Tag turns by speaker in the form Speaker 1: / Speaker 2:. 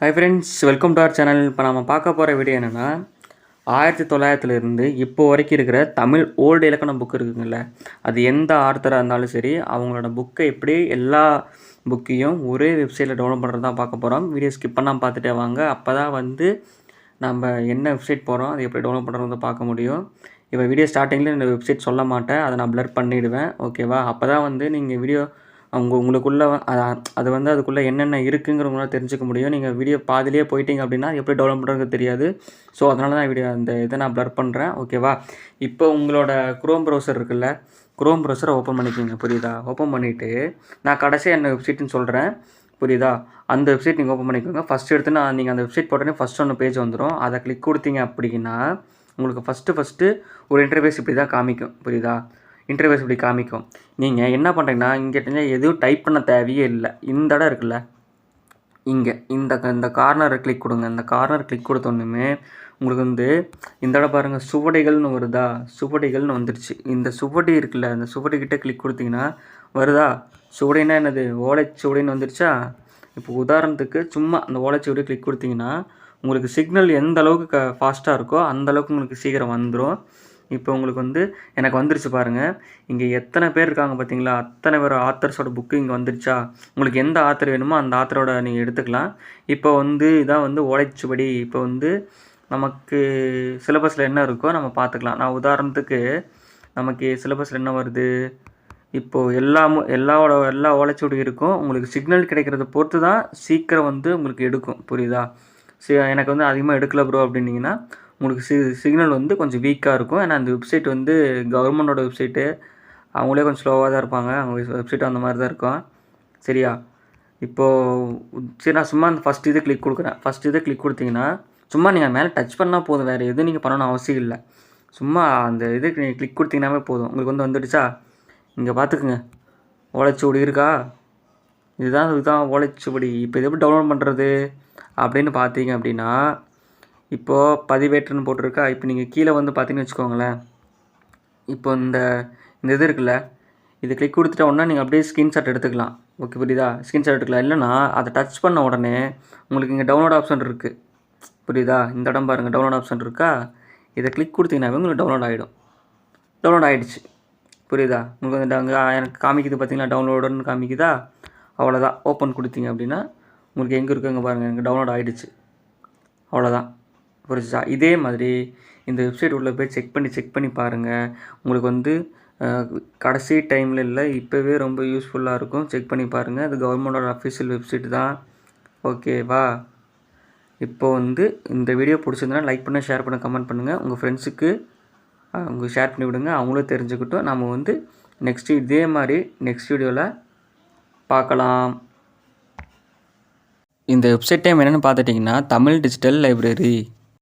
Speaker 1: Hi friends welcome to our channel இப்போ நம்ம பார்க்க போகிற வீடியோ என்னென்னா ஆயிரத்தி தொள்ளாயிரத்துலேருந்து இப்போ வரைக்கும் இருக்கிற தமிழ் ஓல்டு இலக்கண புக் இருக்குங்கல்ல அது எந்த ஆர்த்தராக இருந்தாலும் சரி அவங்களோட புக்கை எப்படி எல்லா புக்கையும் ஒரே வெப்சைட்டில் டவுன்லோட் பண்ணுறது தான் பார்க்க போகிறோம் வீடியோ ஸ்கிப் பண்ணாமல் பார்த்துட்டே வாங்க. அப்போ தான் வந்து நம்ம என்ன வெப்சைட் போகிறோம் அதை எப்படி டவுன்லோட் பண்ணுறது பார்க்க முடியும். இப்போ வீடியோ ஸ்டார்டிங்கில் இந்த வெப்சைட் சொல்ல மாட்டேன் அதை நான் ப்ளர் பண்ணிவிடுவேன் ஓகேவா அப்போ தான் வந்து நீங்கள் வீடியோ அவங்க உங்களுக்குள்ளே அது வந்து அதுக்குள்ளே என்னென்ன இருக்குங்கிறவங்களால தெரிஞ்சுக்க முடியும். நீங்கள் வீடியோ பாதிலேயே போயிட்டீங்க அப்படின்னா எப்படி டெவலப் பண்ணுறது தெரியாது. ஸோ அதனால தான் வீடியோ அந்த இதை நான் ப்ளர் பண்ணுறேன் ஓகேவா இப்போ உங்களோட க்ரோம் ப்ரௌசர் இருக்குல்ல க்ரோம் ப்ரௌசரை ஓப்பன் பண்ணிக்கோங்க புரியுதா? ஓப்பன் பண்ணிவிட்டு நான் கடைசியாக என்ன வெப்சைட்டுன்னு சொல்கிறேன் புரியுதா? அந்த வெப்சைட் நீங்கள் ஓப்பன் பண்ணிக்கோங்க. ஃபஸ்ட் எடுத்து நான் நீங்கள் அந்த வெப்சைட் போட்டோன்னே ஃபஸ்ட் ஒன்று பேஜ் வந்துடும் அதை கிளிக் கொடுத்தீங்க அப்படின்னா உங்களுக்கு ஃபஸ்ட்டு ஃபஸ்ட்டு ஒரு இன்டர்ஃபேஸ் இப்படி தான் காமிக்கும் புரியுதா? இன்டர்வியூஸ் இப்படி காமிக்கும். நீங்கள் என்ன பண்ணுறீங்கன்னா இங்கே எதுவும் டைப் பண்ண தேவையே இல்லை. இந்த இடம் இருக்குல்ல? இங்கே. இந்த இந்த கார்னரை கிளிக் கொடுங்க. இந்த கார்னர் கிளிக் கொடுத்தோன்னுமே உங்களுக்கு வந்து இந்த இடம் பாருங்கள் சுவடிகள்னு வருதா? சுவடிகள்னு வந்துடுச்சு இந்த சுவடி இருக்குல்ல இந்த சுவடிக்கிட்ட கிளிக் கொடுத்தீங்கன்னா வருதா? சுவடினா என்னது? ஓலைச்சுவடின்னு வந்துடுச்சா இப்போ உதாரணத்துக்கு சும்மா அந்த ஓலைச்சுவடி கிளிக் கொடுத்தீங்கன்னா உங்களுக்கு சிக்னல் எந்த அளவுக்கு க ஃபாஸ்ட்டாக இருக்கோ அந்த அளவுக்கு உங்களுக்கு சீக்கிரம் வந்துடும் இப்போ உங்களுக்கு வந்து எனக்கு வந்துருச்சு பாருங்கள் இங்கே எத்தனை பேர் இருக்காங்க பார்த்தீங்களா அத்தனை பேர் ஆத்தர்ஸோட புக்கு இங்கே வந்துருச்சா? உங்களுக்கு எந்த ஆத்தர் வேணுமோ அந்த ஆத்தரோட நீங்கள் எடுத்துக்கலாம். இப்போ வந்து இதான் வந்து ஓலைச்சுவடி. இப்போ வந்து நமக்கு சிலபஸில் என்ன இருக்கோ நம்ம பார்த்துக்கலாம் நான் உதாரணத்துக்கு நமக்கு சிலபஸில் என்ன வருது? இப்போது எல்லாமும் எல்லாவோட எல்லா ஓலைச்சுவடி இருக்கும். உங்களுக்கு சிக்னல் கிடைக்கிறத பொறுத்து தான் சீக்கிரம் வந்து உங்களுக்கு எடுக்கும். புரியுதா? சரி எனக்கு வந்து அதிகமாக எடுக்கல ப்ரோ அப்படின்னீங்கன்னா உங்களுக்கு சி சிக்னல் வந்து கொஞ்சம் வீக்காக இருக்கும். ஏன்னா அந்த வெப்சைட் வந்து கவர்மெண்டோட வெப்சைட்டு அவங்களே கொஞ்சம் ஸ்லோவாக தான் இருப்பாங்க. அவங்க வெப்சைட் அந்த மாதிரி தான் இருக்கும். சரியா? இப்போது சரி நான் சும்மா அந்த ஃபஸ்ட் இது கிளிக் கொடுக்குறேன். ஃபஸ்ட் இதை கிளிக் கொடுத்தீங்கன்னா சும்மா நீங்கள் மேலே டச் பண்ணால் போதும். வேறு எதுவும் நீங்கள் பண்ணணும் அவசியம் இல்லை. சும்மா அந்த இதுக்கு நீங்கள் கிளிக் கொடுத்தீங்கன்னாவே போதும். உங்களுக்கு வந்து வந்துடுச்சா? இங்கே பார்த்துக்குங்க. ஓலைச்சுவடி இருக்கா? இதுதான் இதுதான் ஓலைச்சுவடி. இப்போ இது எப்படி டவுன்லோட் பண்ணுறது அப்படின்னு பார்த்தீங்க அப்படின்னா இப்போது பதிவேற்றுன்னு போட்டிருக்கா. இப்போ நீங்கள் கீழே வந்து பார்த்தீங்கன்னு வச்சுக்கோங்களேன். இப்போ இந்த இந்த இது இருக்குல்ல இது கிளிக் கொடுத்துட்ட உடனே நீங்கள் அப்படியே ஸ்க்ரீன்ஷாட் எடுத்துக்கலாம். ஓகே புரியுதா? ஸ்க்ரீன்ஷாட் எடுத்துக்கலாம் இல்லைனா அதை டச் பண்ண உடனே உங்களுக்கு இங்கே டவுன்லோட் ஆப்ஷன் இருக்குது புரியுதா? இந்த இடம் பாருங்கள் டவுன்லோட் ஆப்ஷன் இருக்கா? இதை கிளிக் கொடுத்தீங்கன்னாவே உங்களுக்கு டவுன்லோட் ஆகிடும் டவுன்லோட் ஆகிடுச்சு புரியுதா? உங்களுக்கு வந்து அங்கே எனக்கு காமிக்குது பார்த்தீங்களா? டவுன்லோடுன்னு காமிக்குதா? அவ்வளோதான் ஓப்பன் கொடுத்தீங்க அப்படின்னா உங்களுக்கு எங்கே இருக்குங்க பாருங்கள் எனக்கு டவுன்லோட் ஆகிடுச்சு அவ்வளோதான் புரிஞ்சுச்சா இதே மாதிரி இந்த வெப்சைட் உள்ளே போய் செக் பண்ணி செக் பண்ணி பாருங்கள் உங்களுக்கு வந்து கடைசி டைமில் இல்லை இப்போவே ரொம்ப யூஸ்ஃபுல்லாக இருக்கும். செக் பண்ணி பாருங்கள் அது கவர்மெண்டோட அஃபிஷியல் வெப்சைட் தான் ஓகேவா இப்போ வந்து இந்த வீடியோ பிடிச்சிருந்தனா லைக் பண்ண ஷேர் பண்ண கமெண்ட் பண்ணுங்கள் உங்கள் ஃப்ரெண்ட்ஸுக்கு உங்கள் ஷேர் பண்ணி விடுங்க. அவங்களும் தெரிஞ்சுக்கிட்டும். நம்ம வந்து நெக்ஸ்ட் இதே மாதிரி நெக்ஸ்ட் வீடியோவில் பார்க்கலாம் இந்த வெப்சைட் டைம் என்னென்னு பார்த்துட்டிங்கன்னா தமிழ் டிஜிட்டல் லைப்ரரி